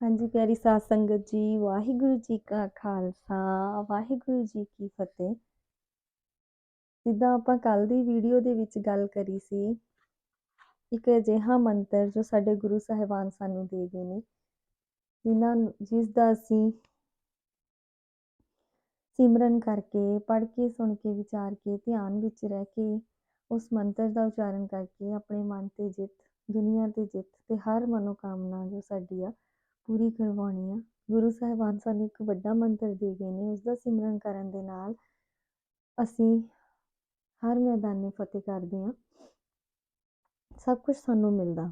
ਹਾਂਜੀ ਪਿਆਰੀ ਸਾਧ ਸੰਗਤ ਜੀ, ਵਾਹਿਗੁਰੂ ਜੀ ਕਾ ਖਾਲਸਾ, ਵਾਹਿਗੁਰੂ ਜੀ ਕੀ ਫਤਿਹ। ਜਿੱਦਾਂ ਆਪਾਂ ਕੱਲ ਦੀ ਵੀਡੀਓ ਦੇ ਵਿੱਚ ਗੱਲ ਕਰੀ ਸੀ, ਇੱਕ ਅਜਿਹਾ ਮੰਤਰ ਜੋ ਸਾਡੇ ਗੁਰੂ ਸਾਹਿਬਾਨ ਸਾਨੂੰ ਦੇ ਗਏ ਨੇ, ਜਿਨ੍ਹਾਂ ਜਿਸ ਦਾ ਅਸੀਂ ਸਿਮਰਨ ਕਰਕੇ, ਪੜ੍ਹ ਕੇ, ਸੁਣ ਕੇ, ਵਿਚਾਰ ਕੇ, ਧਿਆਨ ਵਿੱਚ ਰਹਿ ਕੇ ਉਸ ਮੰਤਰ ਦਾ ਉਚਾਰਨ ਕਰਕੇ ਆਪਣੇ ਮਨ ਤੇ ਜਿੱਤ, ਦੁਨੀਆ ਤੇ ਜਿੱਤ ਤੇ ਹਰ ਮਨੋਕਾਮਨਾ ਜੋ ਸਾਡੀ ਆ ਪੂਰੀ ਕਰਵਾਉਣੀ ਆ। ਗੁਰੂ ਸਾਹਿਬਾਨ ਸਾਨੂੰ ਇੱਕ ਵੱਡਾ ਮੰਤਰ ਦੇ ਗਏ ਨੇ ਉਸ ਦਾ ਸਿਮਰਨ ਕਰਨ ਦੇ ਨਾਲ ਅਸੀਂ ਹਰ ਮੈਦਾਨੇ ਫਤਿਹ ਕਰਦੇ ਹਾਂ। ਸਭ ਕੁਝ ਸਾਨੂੰ ਮਿਲਦਾ।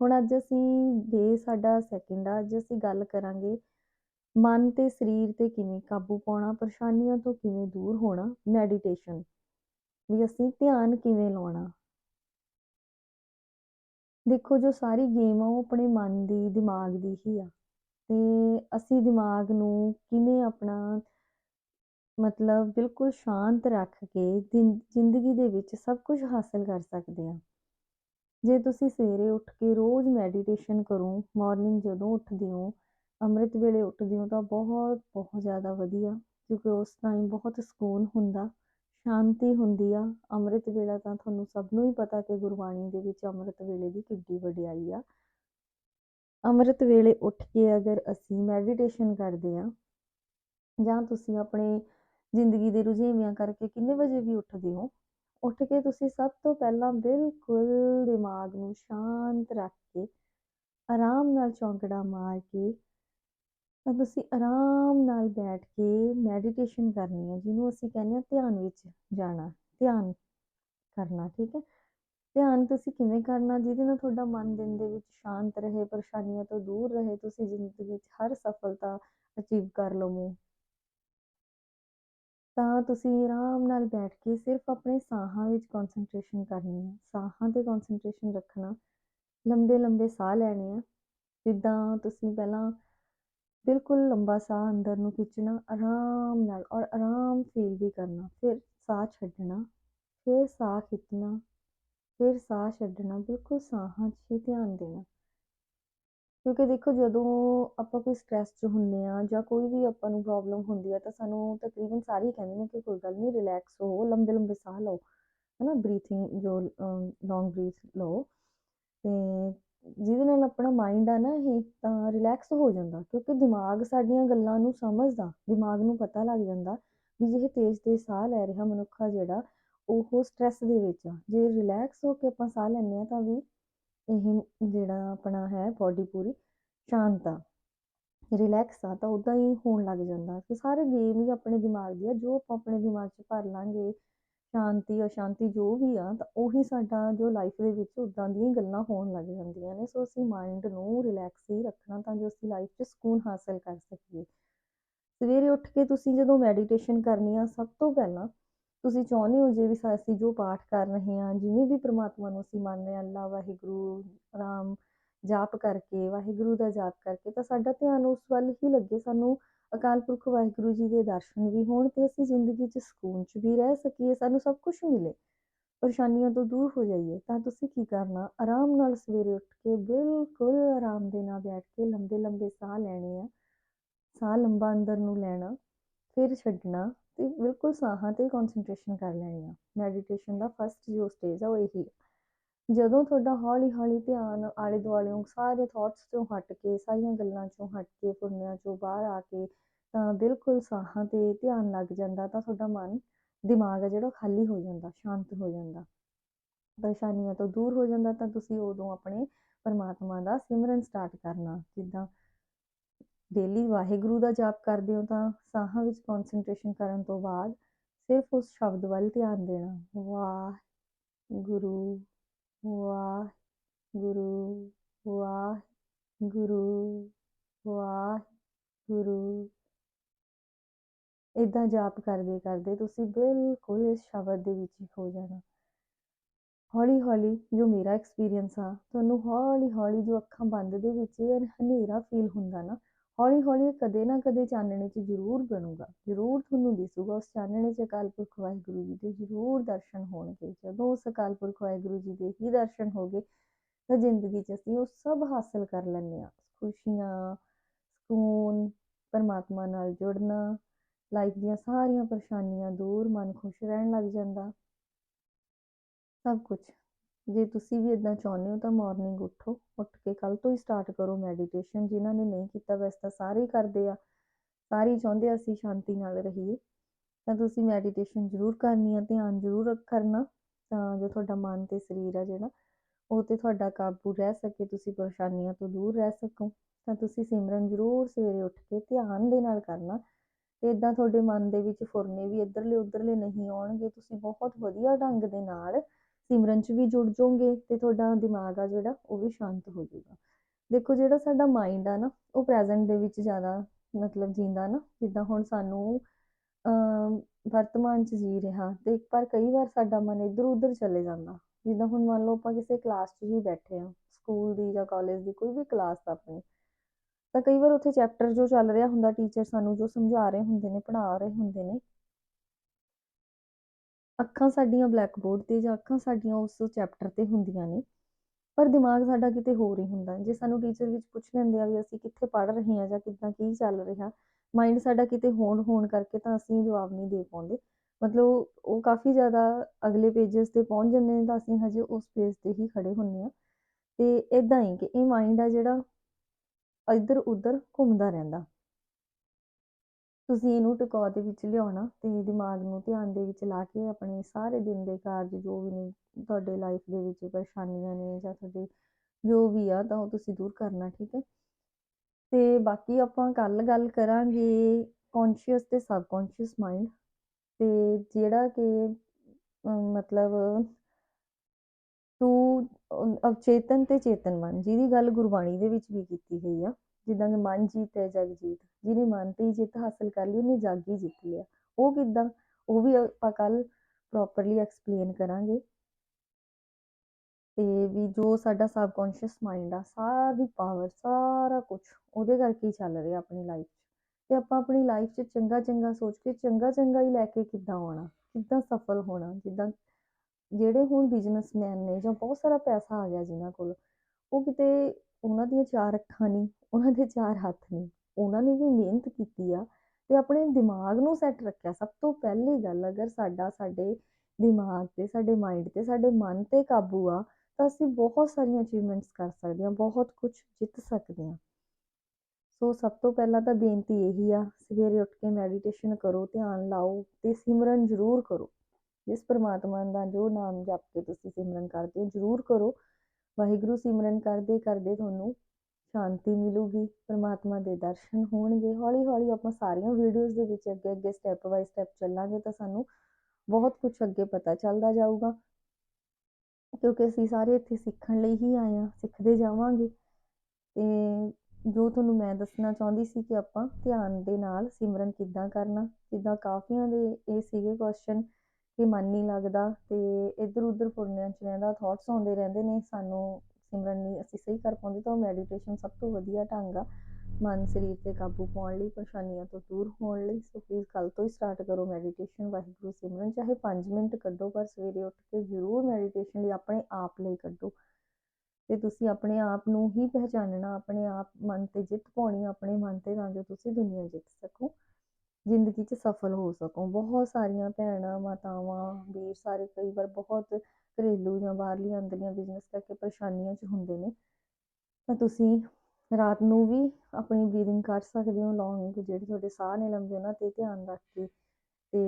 ਹੁਣ ਅੱਜ ਅਸੀਂ ਦੇ ਸਾਡਾ ਸੈਕਿੰਡ ਆ, ਅੱਜ ਅਸੀਂ ਗੱਲ ਕਰਾਂਗੇ ਮਨ ਤੇ ਸਰੀਰ ਤੇ ਕਿਵੇਂ ਕਾਬੂ ਪਾਉਣਾ, ਪਰੇਸ਼ਾਨੀਆਂ ਤੋਂ ਕਿਵੇਂ ਦੂਰ ਹੋਣਾ ਮੈਡੀਟੇਸ਼ਨ ਵੀ ਅਸੀਂ ਧਿਆਨ ਕਿਵੇਂ ਲਾਉਣਾ। ਦੇਖੋ ਜੋ ਸਾਰੀ ਗੇਮ ਆ, ਉਹ ਆਪਣੇ ਮਨ ਦੀ, ਦਿਮਾਗ ਦੀ ਹੀ ਆ। ਅਤੇ ਅਸੀਂ ਦਿਮਾਗ ਨੂੰ ਕਿਵੇਂ ਆਪਣਾ ਮਤਲਬ ਬਿਲਕੁਲ ਸ਼ਾਂਤ ਰੱਖ ਕੇ ਜ਼ਿੰਦਗੀ ਦੇ ਵਿੱਚ ਸਭ ਕੁਝ ਹਾਸਲ ਕਰ ਸਕਦੇ ਹਾਂ। ਜੇ ਤੁਸੀਂ ਸਵੇਰੇ ਉੱਠ ਕੇ ਰੋਜ਼ ਮੈਡੀਟੇਸ਼ਨ ਕਰੋ, ਮੋਰਨਿੰਗ ਜਦੋਂ ਉੱਠਦੇ ਹੋ, ਅੰਮ੍ਰਿਤ ਵੇਲੇ ਉੱਠਦੇ ਹੋ, ਤਾਂ ਬਹੁਤ ਬਹੁਤ ਜ਼ਿਆਦਾ ਵਧੀਆ, ਕਿਉਂਕਿ ਉਸ ਟਾਈਮ ਬਹੁਤ ਸਕੂਨ ਹੁੰਦਾ। ਸ਼ਾਂਤੀ ਹੁੰਦੀ ਆ। ਅੰਮ੍ਰਿਤ ਵੇਲਾ ਤਾਂ ਤੁਹਾਨੂੰ ਸਭ ਨੂੰ ਹੀ ਪਤਾ ਕਿ ਗੁਰਬਾਣੀ ਦੇ ਵਿੱਚ ਅੰਮ੍ਰਿਤ ਵੇਲੇ ਦੀ ਕਿੱਡੀ ਵਡਿਆਈ ਆ। ਅੰਮ੍ਰਿਤ ਵੇਲੇ ਉੱਠ ਕੇ ਅਗਰ ਅਸੀਂ ਮੈਡੀਟੇਸ਼ਨ ਕਰਦੇ ਆ, ਜਾਂ ਤੁਸੀਂ ਆਪਣੇ ਜ਼ਿੰਦਗੀ ਦੇ ਰੁਝੇਵਿਆਂ ਕਰਕੇ ਕਿੰਨੇ ਵਜੇ ਵੀ ਉੱਠਦੇ ਹੋ, ਉੱਠ ਕੇ ਤੁਸੀਂ ਸਭ ਤੋਂ ਪਹਿਲਾਂ ਬਿਲਕੁਲ ਦਿਮਾਗ ਨੂੰ ਸ਼ਾਂਤ ਰੱਖ ਕੇ, ਆਰਾਮ ਨਾਲ ਚੌਂਕੜਾ ਮਾਰ ਕੇ ਤਾਂ ਤੁਸੀਂ ਆਰਾਮ ਨਾਲ ਬੈਠ ਕੇ ਮੈਡੀਟੇਸ਼ਨ ਕਰਨੀ ਹੈ, ਜਿਹਨੂੰ ਅਸੀਂ ਕਹਿੰਦੇ ਹਾਂ ਧਿਆਨ ਵਿੱਚ ਜਾਣਾ, ਧਿਆਨ ਕਰਨਾ, ਠੀਕ ਹੈ? ਧਿਆਨ ਤੁਸੀਂ ਕਿਵੇਂ ਕਰਨਾ, ਜਿਹਦੇ ਨਾਲ ਤੁਹਾਡਾ ਮਨ ਦਿਨ ਦੇ ਵਿੱਚ ਸ਼ਾਂਤ ਰਹੇ, ਪਰੇਸ਼ਾਨੀਆਂ ਤੋਂ ਦੂਰ ਰਹੇ, ਤੁਸੀਂ ਜ਼ਿੰਦਗੀ ਵਿੱਚ ਹਰ ਸਫਲਤਾ ਅਚੀਵ ਕਰ ਲਵੋ। ਤਾਂ ਤੁਸੀਂ ਆਰਾਮ ਨਾਲ ਬੈਠ ਕੇ ਸਿਰਫ ਆਪਣੇ ਸਾਹਾਂ ਵਿੱਚ ਕਨਸੈਂਟਰੇਸ਼ਨ ਕਰਨੀ ਹੈ। ਸਾਹਾਂ ਤੇ ਕਨਸੈਂਟਰੇਸ਼ਨ ਰੱਖਣਾ ਲੰਬੇ ਲੰਬੇ ਸਾਹ ਲੈਣੇ ਆ, ਜਿੱਦਾਂ ਤੁਸੀਂ ਪਹਿਲਾਂ ਬਿਲਕੁਲ ਲੰਬਾ ਸਾਹ ਅੰਦਰ ਨੂੰ ਖਿੱਚਣਾ, ਆਰਾਮ ਨਾਲ ਔਰ ਆਰਾਮ ਫੀਲ ਵੀ ਕਰਨਾ, ਫਿਰ ਸਾਹ ਛੱਡਣਾ, ਫਿਰ ਸਾਹ ਖਿੱਚਣਾ, ਫਿਰ ਸਾਹ ਛੱਡਣਾ, ਬਿਲਕੁਲ ਸਾਹਾਂ 'ਚ ਹੀ ਧਿਆਨ ਦੇਣਾ। ਕਿਉਂਕਿ ਦੇਖੋ ਜਦੋਂ ਆਪਾਂ ਕੋਈ ਸਟ੍ਰੈਸ 'ਚ ਹੁੰਨੇ ਆ ਜਾਂ ਕੋਈ ਵੀ ਆਪਾਂ ਨੂੰ ਪ੍ਰੋਬਲਮ ਹੁੰਦੀ ਆ ਤਾਂ ਸਾਨੂੰ ਤਕਰੀਬਨ ਸਾਰੇ ਹੀ ਕਹਿੰਦੇ ਨੇ ਕਿ ਕੋਈ ਗੱਲ ਨਹੀਂ ਰਿਲੈਕਸ ਹੋ, ਲੰਬੇ ਲੰਬੇ ਸਾਹ ਲਓ, ਹਨਾ ਬਰੀਥਿੰਗ ਜੋ ਲੌਂਗ ਬਰੀਥ ਲਓ ਤੇ ਜਿਹਦੇ ਨਾਲ ਆਪਣਾ ਮਾਈਂਡ ਆ ਨਾ ਇਹ ਤਾਂ ਰਿਲੈਕਸ ਹੋ ਜਾਂਦਾ, ਕਿਉਂਕਿ ਦਿਮਾਗ ਸਾਡੀਆਂ ਗੱਲਾਂ ਨੂੰ ਸਮਝਦਾ, ਦਿਮਾਗ ਨੂੰ ਪਤਾ ਲੱਗ ਜਾਂਦਾ ਵੀ ਜੇ ਤੇਜ਼ ਤੇਜ਼ ਸਾਹ ਲੈ ਰਿਹਾ ਮਨੁੱਖਾ ਜਿਹੜਾ, ਉਹ ਸਟ੍ਰੈਸ ਦੇ ਵਿੱਚ ਆ। ਜੇ ਰਿਲੈਕਸ ਹੋ ਕੇ ਆਪਾਂ ਸਾਹ ਲੈਂਦੇ ਆ ਤਾਂ ਵੀ ਇਹ ਜਿਹੜਾ ਆਪਣਾ ਹੈ ਬਾਡੀ ਪੂਰੀ ਸ਼ਾਂਤ ਆ ਰਿਲੈਕਸ ਆ, ਤਾਂ ਉਦਾਂ ਹੀ ਹੋਣ ਲੱਗ ਜਾਂਦਾ। ਕਿ ਸਾਰੇ ਗੇਮ ਹੀ ਆਪਣੇ ਦਿਮਾਗ ਦੀ ਆ, ਜੋ ਆਪਾਂ ਆਪਣੇ ਦਿਮਾਗ 'ਚ ਭਰ ਲਾਂਗੇ ਸ਼ਾਂਤੀ, ਅਸ਼ਾਂਤੀ ਜੋ ਵੀ ਆ, ਤਾਂ ਉਹੀ ਸਾਡਾ ਜੋ ਲਾਈਫ ਦੇ ਵਿੱਚ ਉਦਾਂ ਦੀਆਂ ਗੱਲਾਂ ਹੋਣ ਲੱਗ ਜਾਂਦੀਆਂ ਨੇ। ਸੋ ਅਸੀਂ ਮਾਈਂਡ ਨੂੰ ਰਿਲੈਕਸ ਹੀ ਰੱਖਣਾ ਤਾਂ ਜੋ ਅਸੀਂ ਲਾਈਫ 'ਚ ਸਕੂਨ ਹਾਸਲ ਕਰ ਸਕੀਏ। ਸਵੇਰੇ ਉੱਠ ਕੇ ਤੁਸੀਂ ਜਦੋਂ ਮੈਡੀਟੇਸ਼ਨ ਕਰਨੀ ਆ, ਸਭ ਤੋਂ ਪਹਿਲਾਂ ਤੁਸੀਂ ਚਾਹੁੰਦੇ ਹੋ ਜੇ ਵੀ ਅਸੀਂ ਜੋ ਪਾਠ ਕਰ ਰਹੇ ਹਾਂ, ਜਿਵੇਂ ਵੀ ਪ੍ਰਮਾਤਮਾ ਨੂੰ ਅਸੀਂ ਮੰਨਦੇ ਹਾਂ, ਅੱਲਾ, ਵਾਹਿਗੁਰੂ, ਰਾਮ, ਜਾਪ ਕਰਕੇ, ਵਾਹਿਗੁਰੂ ਦਾ ਜਾਪ ਕਰਕੇ, ਤਾਂ ਸਾਡਾ ਧਿਆਨ ਉਸ ਵੱਲ ਹੀ ਲੱਗੇ, ਸਾਨੂੰ ਅਕਾਲ ਪੁਰਖ ਵਾਹਿਗੁਰੂ ਜੀ ਦੇ ਦਰਸ਼ਨ ਵੀ ਹੋਣ ਤੇ ਅਸੀਂ ਜ਼ਿੰਦਗੀ 'ਚ ਸਕੂਨ 'ਚ ਵੀ ਰਹਿ ਸਕੀਏ, ਸਾਨੂੰ ਸਭ ਕੁਝ ਮਿਲੇ। ਪਰੇਸ਼ਾਨੀਆਂ ਤੋਂ ਦੂਰ ਹੋ ਜਾਈਏ, ਤਾਂ ਤੁਸੀਂ ਕੀ ਕਰਨਾ? ਆਰਾਮ ਨਾਲ ਸਵੇਰੇ ਉੱਠ ਕੇ ਬਿਲਕੁਲ ਆਰਾਮ ਦੇ ਨਾਲ ਬੈਠ ਕੇ ਲੰਬੇ ਲੰਬੇ ਸਾਹ ਲੈਣੇ ਆ। ਸਾਹ ਲੰਬਾ ਅੰਦਰ ਨੂੰ ਲੈਣਾ, ਫਿਰ ਛੱਡਣਾ ਤੇ ਬਿਲਕੁਲ ਸਾਹਾਂ ਤੇ ਕਨਸੈਂਟਰੇਸ਼ਨ ਕਰ ਲੈਣੀ ਆ। ਮੈਡੀਟੇਸ਼ਨ ਦਾ ਫਸਟ ਜੋ ਸਟੇਜ ਆ, ਉਹ ਇਹੀ ਜਦੋਂ ਤੁਹਾਡਾ ਹੌਲੀ ਹੌਲੀ ਧਿਆਨ ਆਲੇ ਦੁਆਲੇ ਸਾਰੇ ਥਾਟਸ ਤੋਂ ਹਟ ਕੇ, ਸਾਰੀਆਂ ਗੱਲਾਂ ਚੋਂ ਹਟ ਕੇ, ਫੁਰਨਿਆਂ ਚੋਂ ਬਾਹਰ ਆ ਕੇ ਤਾਂ ਬਿਲਕੁਲ ਸਾਹਾਂ ਤੇ ਧਿਆਨ ਲੱਗ ਜਾਂਦਾ ਤਾਂ ਤੁਹਾਡਾ ਮਨ, ਦਿਮਾਗ ਹੈ ਜਿਹੜਾ ਖਾਲੀ ਹੋ ਜਾਂਦਾ, ਸ਼ਾਂਤ ਹੋ ਜਾਂਦਾ। ਪਰੇਸ਼ਾਨੀਆਂ ਤੋਂ ਦੂਰ ਹੋ ਜਾਂਦਾ ਤਾਂ ਤੁਸੀਂ ਉਦੋਂ ਆਪਣੇ ਪਰਮਾਤਮਾ ਦਾ ਸਿਮਰਨ ਸਟਾਰਟ ਕਰਨਾ। ਜਿੱਦਾਂ ਡੇਲੀ ਵਾਹਿਗੁਰੂ ਦਾ ਜਾਪ ਕਰਦੇ ਹੋ ਤਾਂ ਸਾਹਾਂ ਵਿੱਚ ਕਨਸੈਂਟਰੇਸ਼ਨ ਕਰਨ ਤੋਂ ਬਾਅਦ ਸਿਰਫ ਉਸ ਸ਼ਬਦ ਵੱਲ ਧਿਆਨ ਦੇਣਾ। ਵਾਹ ਗੁਰੂ ਵਾਹ ਗੁਰੂ ਵਾਹ ਗੁਰੂ ਵਾਹ ਗੁਰੂ ਇਦਾਂ ਜਾਪ ਕਰਦੇ ਕਰਦੇ ਤੁਸੀਂ ਬਿਲਕੁਲ ਇਸ ਸ਼ਬਦ ਦੇ ਵਿੱਚ ਹੀ ਹੋ ਜਾਣਾ। ਹੌਲੀ ਹੌਲੀ ਜੋ ਮੇਰਾ ਐਕਸਪੀਰੀਅੰਸ ਆ, ਤੁਹਾਨੂੰ ਹੌਲੀ ਹੌਲੀ ਜੋ ਅੱਖਾਂ ਬੰਦ ਦੇ ਵਿੱਚ ਹਨੇਰਾ ਫੀਲ ਹੁੰਦਾ ਨਾ ਹੌਲੀ ਹੌਲੀ ਕਦੇ ਨਾ ਕਦੇ ਚਾਨਣੇ 'ਚ ਜ਼ਰੂਰ ਬਣੂਗਾ, ਜ਼ਰੂਰ ਤੁਹਾਨੂੰ ਦਿਸੂਗਾ, ਉਸ ਚਾਨਣੇ 'ਚ ਅਕਾਲ ਪੁਰਖ ਵਾਹਿਗੁਰੂ ਜੀ ਦੇ ਜ਼ਰੂਰ ਦਰਸ਼ਨ ਹੋਣਗੇ, ਜਦੋਂ ਉਸ ਅਕਾਲ ਪੁਰਖ ਵਾਹਿਗੁਰੂ ਜੀ ਦੇ ਹੀ ਦਰਸ਼ਨ ਹੋਗੇ, ਤਾਂ ਜ਼ਿੰਦਗੀ 'ਚ ਅਸੀਂ ਉਹ ਸਭ ਹਾਸਲ ਕਰ ਲੈਂਦੇ ਹਾਂ, ਖੁਸ਼ੀਆਂ, ਸਕੂਨ, ਪਰਮਾਤਮਾ ਨਾਲ ਜੁੜਨਾ, ਲਾਈਫ ਦੀਆਂ ਸਾਰੀਆਂ ਪਰੇਸ਼ਾਨੀਆਂ ਦੂਰ ਮਨ ਖੁਸ਼ ਰਹਿਣ ਲੱਗ ਜਾਂਦਾ, ਸਭ ਕੁਝ ਜੇ ਤੁਸੀਂ ਵੀ ਇਦਾਂ ਚਾਹੁੰਦੇ ਹੋ ਤਾਂ ਮਾਰਨਿੰਗ ਉੱਠੋ, ਉੱਠ ਕੇ ਕੱਲ ਤੋਂ ਹੀ ਸਟਾਰਟ ਕਰੋ ਮੈਡੀਟੇਸ਼ਨ ਜਿਨ੍ਹਾਂ ਨੇ ਨਹੀਂ ਕੀਤਾ ਵੈਸੇ ਤਾਂ ਸਾਰੇ ਹੀ ਕਰਦੇ ਆ, ਸਾਰੇ ਚਾਹੁੰਦੇ ਅਸੀਂ ਸ਼ਾਂਤੀ ਨਾਲ ਰਹੀਏ, ਤਾਂ ਤੁਸੀਂ ਮੈਡੀਟੇਸ਼ਨ ਜ਼ਰੂਰ ਕਰਨੀ ਆ, ਧਿਆਨ ਜ਼ਰੂਰ ਕਰਨਾ, ਤਾਂ ਜੋ ਤੁਹਾਡਾ ਮਨ ਤੇ ਸਰੀਰ ਆ ਜਿਹੜਾ, ਉਹ ਤੇ ਤੁਹਾਡਾ ਕਾਬੂ ਰਹਿ ਸਕੇ, ਤੁਸੀਂ ਪਰੇਸ਼ਾਨੀਆਂ ਤੋਂ ਦੂਰ ਰਹਿ ਸਕੋ, ਤਾਂ ਤੁਸੀਂ ਸਿਮਰਨ ਜ਼ਰੂਰ ਸਵੇਰੇ ਉੱਠ ਕੇ ਧਿਆਨ ਦੇ ਨਾਲ ਕਰਨਾ, ਤੇ ਇਦਾਂ ਤੁਹਾਡੇ ਮਨ ਦੇ ਵਿੱਚ ਫੁਰਨੇ ਵੀ ਇੱਧਰਲੇ ਉੱਧਰਲੇ ਨਹੀਂ ਆਉਣਗੇ, ਤੁਸੀਂ ਬਹੁਤ ਵਧੀਆ ਢੰਗ ਦੇ ਨਾਲ ਸਿਮਰਨ 'ਚ ਵੀ ਜੁੜ ਜਾਓਗੇ ਤੇ ਤੁਹਾਡਾ ਦਿਮਾਗ ਆ ਜਿਹੜਾ, ਉਹ ਵੀ ਸ਼ਾਂਤ ਹੋ ਜਾਊਗਾ। ਦੇਖੋ, ਜਿਹੜਾ ਸਾਡਾ ਮਾਈਂਡ ਆ ਨਾ, ਉਹ ਪ੍ਰੈਜ਼ੈਂਟ ਦੇ ਵਿੱਚ ਜ਼ਿਆਦਾ ਮਤਲਬ ਜੀਂਦਾ ਨਾ, ਜਿੱਦਾਂ ਹੁਣ ਸਾਨੂੰ ਵਰਤਮਾਨ 'ਚ ਜੀ ਰਿਹਾ ਤੇ ਵਾਰ ਕਈ ਵਾਰ ਸਾਡਾ ਮਨ ਇੱਧਰ ਉੱਧਰ ਚਲੇ ਜਾਂਦਾ। ਜਿੱਦਾਂ ਹੁਣ ਮੰਨ ਲਓ ਆਪਾਂ ਕਿਸੇ ਕਲਾਸ 'ਚ ਹੀ ਬੈਠੇ ਆ ਸਕੂਲ ਦੀ ਜਾਂ ਕਾਲਜ ਦੀ ਕੋਈ ਵੀ ਕਲਾਸ ਆਪਣੀ, ਤਾਂ ਕਈ ਵਾਰ ਉੱਥੇ ਚੈਪਟਰ ਜੋ ਚੱਲ ਰਿਹਾ ਹੁੰਦਾ ਟੀਚਰ ਸਾਨੂੰ ਜੋ ਸਮਝਾ ਰਹੇ ਹੁੰਦੇ ਨੇ, ਪੜ੍ਹਾ ਰਹੇ ਹੁੰਦੇ ਨੇ ਅੱਖਾਂ ਸਾਡੀਆਂ ਬਲੈਕ ਬੋਰਡ ਤੇ ਜਾਂ ਅੱਖਾਂ ਸਾਡੀਆਂ ਉਸ ਚੈਪਟਰ ਤੇ ਹੁੰਦੀਆਂ ਨੇ, ਪਰ ਦਿਮਾਗ ਸਾਡਾ ਕਿਤੇ ਹੋਰ ਹੀ ਹੁੰਦਾ। ਜੇ ਸਾਨੂੰ ਟੀਚਰ ਵਿੱਚ ਪੁੱਛ ਲੈਂਦੇ ਆ ਵੀ ਅਸੀਂ ਕਿੱਥੇ ਪੜ੍ਹ ਰਹੇ ਹਾਂ ਜਾਂ ਕਿੱਦਾਂ ਕੀ ਚੱਲ ਰਿਹਾ ਮਾਈਂਡ ਸਾਡਾ ਕਿਤੇ ਹੋਣ ਹੋਣ ਕਰਕੇ ਤਾਂ ਅਸੀਂ ਜਵਾਬ ਨਹੀਂ ਦੇ ਪਾਉਂਦੇ। ਮਤਲਬ ਉਹ ਕਾਫੀ ਜ਼ਿਆਦਾ ਅਗਲੇ ਪੇजेस ਤੇ ਪਹੁੰਚ ਜਾਂਦੇ ਨੇ ਤਾਂ ਅਸੀਂ ਹਜੇ ਉਸ ਪੇਜ ਤੇ ਹੀ ਖੜੇ ਹੁੰਨੇ ਆ ਤੇ ਇਦਾਂ ਹੀ ਕਿ ਇਹ ਮਾਈਂਡ ਆ ਜਿਹੜਾ ਇੱਧਰ ਉੱਧਰ ਘੁੰਮਦਾ ਰਹਿੰਦਾ। ਤੁਸੀਂ ਇਹਨੂੰ ਟਿਕਾਅ ਦੇ ਵਿੱਚ ਲਿਆਉਣਾ ਤੇ ਦਿਮਾਗ ਨੂੰ ਧਿਆਨ ਦੇ ਵਿੱਚ ਲਾ ਕੇ ਆਪਣੇ ਸਾਰੇ ਦਿਨ ਦੇ ਕਾਰਜ ਜੋ ਵੀ ਨੇ ਤੁਹਾਡੇ ਲਾਈਫ ਦੇ ਵਿੱਚ ਪਰੇਸ਼ਾਨੀਆਂ ਨੇ ਜਾਂ ਤੁਹਾਡੇ ਜੋ ਵੀ ਆ, ਤਾਂ ਉਹ ਤੁਸੀਂ ਦੂਰ ਕਰਨਾ, ਠੀਕ ਹੈ? ਤੇ ਬਾਕੀ ਆਪਾਂ ਕੱਲ ਗੱਲ ਕਰਾਂਗੇ ਕੌਨਸ਼ੀਅਸ ਤੇ ਸਬਕੌਨਸ਼ੀਅਸ ਮਾਈਂਡ ਤੇ ਜਿਹੜਾ ਕਿ ਮਤਲਬ ਟੂ ਅਵਚੇਤਨ ਤੇ ਚੇਤਨ ਮਨ ਜਿਹਦੀ ਗੱਲ ਗੁਰਬਾਣੀ ਦੇ ਵਿੱਚ ਵੀ ਕੀਤੀ ਗਈ ਆ। ਜਿੱਦਾਂ ਕਿ ਮਨ ਜੀਤ ਹੈ ਜਗ ਜੀਤ ਜਿਹਨੇ ਮਨ ਤੇ ਜਿੱਤ ਹਾਸਲ ਕਰ ਲਈ, ਉਹਨੇ ਜਗ ਹੀ ਜਿੱਤ ਲਿਆ। ਉਹ ਕਿਦਾਂ? ਉਹ ਵੀ ਆਪਾਂ ਕੱਲ ਪ੍ਰੋਪਰਲੀ ਐਕਸਪਲੇਨ ਕਰਾਂਗੇ। ਤੇ ਵੀ ਜੋ ਸਾਡਾ ਸਬਕੌਂਸ਼ੀਅਸ ਮਾਈਂਡ ਆ, ਸਾਰੀ ਪਾਵਰ ਸਾਰਾ ਕੁਝ ਉਹਦੇ ਕਰਕੇ ਹੀ ਚੱਲ ਰਿਹਾ ਆਪਣੀ ਲਾਈਫ 'ਚ। ਤੇ ਆਪਾਂ ਆਪਣੀ ਲਾਈਫ 'ਚ ਚੰਗਾ ਚੰਗਾ ਸੋਚ ਕੇ ਚੰਗਾ ਚੰਗਾ ਹੀ ਲੈ ਕੇ ਕਿੱਦਾਂ ਆਉਣਾ, ਕਿੱਦਾਂ ਸਫਲ ਹੋਣਾ, ਜਿੱਦਾਂ ਜਿਹੜੇ ਹੁਣ ਬਿਜ਼ਨਸਮੈਨ ਨੇ ਜਾਂ ਬਹੁਤ ਸਾਰਾ ਪੈਸਾ ਆ ਗਿਆ ਜਿਨ੍ਹਾਂ ਕੋਲ, ਉਹ ਕਿਤੇ ਉਹਨਾਂ ਦੀਆਂ ਚਾਰ ਅੱਖਾਂ ਨਹੀਂ ਉਹਨਾਂ ਦੇ ਚਾਰ ਹੱਥ ਨਹੀਂ ਉਹਨਾਂ ਨੇ ਵੀ ਮਿਹਨਤ ਕੀਤੀ ਆ ਤੇ ਆਪਣੇ ਦਿਮਾਗ ਨੂੰ ਸੈੱਟ ਰੱਖਿਆ। ਸਭ ਤੋਂ ਪਹਿਲੀ ਗੱਲ ਅਗਰ ਸਾਡਾ, ਸਾਡੇ ਦਿਮਾਗ ਤੇ, ਸਾਡੇ ਮਾਈਂਡ ਤੇ, ਸਾਡੇ ਮਨ ਤੇ ਕਾਬੂ ਆ, ਤਾਂ ਅਸੀਂ ਬਹੁਤ ਸਾਰੀਆਂ ਅਚੀਵਮੈਂਟਸ ਕਰ ਸਕਦੇ ਹਾਂ, ਬਹੁਤ ਕੁਝ ਜਿੱਤ ਸਕਦੇ ਹਾਂ। ਸੋ ਸਭ ਤੋਂ ਪਹਿਲਾਂ ਤਾਂ ਬੇਨਤੀ ਇਹੀ ਆ, ਸਵੇਰੇ ਉੱਠ ਕੇ ਮੈਡੀਟੇਸ਼ਨ ਕਰੋ, ਧਿਆਨ ਲਾਓ ਤੇ ਸਿਮਰਨ ਜ਼ਰੂਰ ਕਰੋ। ਜਿਸ ਪਰਮਾਤਮਾ ਦਾ ਜੋ ਨਾਮ ਜਪ ਕੇ ਤੁਸੀਂ ਸਿਮਰਨ ਕਰਦੇ ਹੋ, ਜ਼ਰੂਰ ਕਰੋ। ਵਾਹਿਗੁਰੂ ਸਿਮਰਨ ਕਰਦੇ ਕਰਦੇ ਤੁਹਾਨੂੰ ਸ਼ਾਂਤੀ ਮਿਲੂਗੀ, ਪਰਮਾਤਮਾ ਦੇ ਦਰਸ਼ਨ ਹੋਣਗੇ। ਹੌਲੀ ਹੌਲੀ ਆਪਾਂ ਸਾਰੀਆਂ ਵੀਡੀਓਜ਼ ਦੇ ਵਿੱਚ ਅੱਗੇ ਅੱਗੇ ਸਟੈਪ ਬਾਈ ਸਟੈਪ ਚੱਲਾਂਗੇ ਤਾਂ ਸਾਨੂੰ ਬਹੁਤ ਕੁਝ ਅੱਗੇ ਪਤਾ ਚੱਲਦਾ ਜਾਊਗਾ। ਕਿਉਂਕਿ ਅਸੀਂ ਸਾਰੇ ਇੱਥੇ ਸਿੱਖਣ ਲਈ ਹੀ ਆਏ ਆ ਸਿੱਖਦੇ ਜਾਵਾਂਗੇ। ਤੇ ਜੋ ਤੁਹਾਨੂੰ ਮੈਂ ਦੱਸਣਾ ਚਾਹੁੰਦੀ ਸੀ ਕਿ ਆਪਾਂ ਧਿਆਨ ਦੇ ਨਾਲ ਸਿਮਰਨ ਕਿੱਦਾਂ ਕਰਨਾ, ਜਿੱਦਾਂ ਕਾਫੀਆਂ ਦੇ ਇਹ ਸੀਗੇ ਕੁਐਸਚਨ ਕਿ ਮਨ ਨਹੀਂ ਲੱਗਦਾ ਤੇ ਇੱਧਰ ਉੱਧਰ ਫੁਰਨਿਆਂ 'ਚ ਰਹਿੰਦਾ ਥਾਟਸ ਆਉਂਦੇ ਰਹਿੰਦੇ ਨੇ, ਸਾਨੂੰ ਸਿਮਰਨ ਨਹੀਂ ਅਸੀਂ ਸਹੀ ਕਰ ਪਾਉਂਦੇ ਤਾਂ ਉਹ ਮੈਡੀਟੇਸ਼ਨ ਸਭ ਤੋਂ ਵਧੀਆ ਢੰਗ ਆ। ਮਨ ਸਰੀਰ ਤੇ ਕਾਬੂ ਪਾਉਣ ਲਈ, ਪਰੇਸ਼ਾਨੀਆਂ ਤੋਂ ਦੂਰ ਹੋਣ ਲਈ। ਸੋ ਪਲੀਜ਼ ਕੱਲ ਤੋਂ ਹੀ ਸਟਾਰਟ ਕਰੋ ਮੈਡੀਟੇਸ਼ਨ ਵਾਹਿਗੁਰੂ ਸਿਮਰਨ, ਚਾਹੇ 5 ਮਿੰਟ ਕੱਢੋ, ਪਰ ਸਵੇਰੇ ਉੱਠ ਕੇ ਜ਼ਰੂਰ ਮੈਡੀਟੇਸ਼ਨ ਲਈ ਆਪਣੇ ਆਪ ਲਈ ਕੱਢੋ। ਤੇ ਤੁਸੀਂ ਆਪਣੇ ਆਪ ਨੂੰ ਹੀ ਪਹਿਚਾਨਣਾ, ਆਪਣੇ ਆਪ ਮਨ ਤੇ ਜਿੱਤ ਪਾਉਣੀ, ਆਪਣੇ ਮਨ ਤੇ ਤਾਂ ਜੋ ਤੁਸੀਂ ਦੁਨੀਆ ਜਿੱਤ ਸਕੋ। ਜ਼ਿੰਦਗੀ 'ਚ ਸਫਲ ਹੋ ਸਕੋ। ਬਹੁਤ ਸਾਰੀਆਂ ਭੈਣਾਂ, ਮਾਤਾਵਾਂ, ਵੀਰ ਸਾਰੇ ਕਈ ਵਾਰ ਬਹੁਤ ਘਰੇਲੂ ਜਾਂ ਬਾਹਰਲੀਆਂ ਅੰਦਰਲੀਆਂ ਬਿਜ਼ਨਸ ਕਰਕੇ ਪਰੇਸ਼ਾਨੀਆਂ 'ਚ ਹੁੰਦੇ ਨੇ। ਤਾਂ ਤੁਸੀਂ ਰਾਤ ਨੂੰ ਵੀ ਆਪਣੀ ਬਰੀਦਿੰਗ ਕਰ ਸਕਦੇ ਹੋ ਲੌਂਗ ਜਿਹੜੇ ਤੁਹਾਡੇ ਸਾਹ ਨੇ ਲੰਬੇ ਉਹਨਾਂ ਤੇ ਧਿਆਨ ਰੱਖ ਕੇ। ਤੇ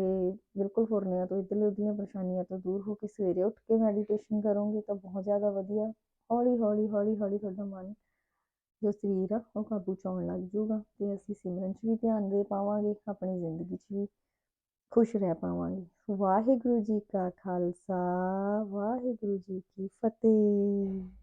ਬਿਲਕੁਲ ਫੁਰਨਿਆਂ ਤੋਂ, ਇੱਧਰਲੇ ਉੱਧਰਲੀਆਂ ਪਰੇਸ਼ਾਨੀਆਂ ਤੋਂ ਦੂਰ ਹੋ ਕੇ ਸਵੇਰੇ ਉੱਠ ਕੇ ਮੈਡੀਟੇਸ਼ਨ ਕਰੋਗੇ ਤਾਂ ਬਹੁਤ ਜ਼ਿਆਦਾ ਵਧੀਆ। ਹੌਲੀ ਹੌਲੀ ਹੌਲੀ ਹੌਲੀ ਤੁਹਾਡਾ ਮਨ ਜੋ ਸਰੀਰ ਆ, ਉਹ ਕਾਬੂ 'ਚ ਆਉਣ ਲੱਗ ਜਾਊਗਾ ਤੇ ਅਸੀਂ ਸਿਮਰਨ 'ਚ ਵੀ ਧਿਆਨ ਦੇ ਪਾਵਾਂਗੇ, ਆਪਣੀ ਜ਼ਿੰਦਗੀ 'ਚ ਵੀ ਖੁਸ਼ ਰਹਿ ਪਾਵਾਂਗੇ। ਵਾਹਿਗੁਰੂ ਜੀ ਕਾ ਖਾਲਸਾ, ਵਾਹਿਗੁਰੂ ਜੀ ਕੀ ਫਤਿਹ।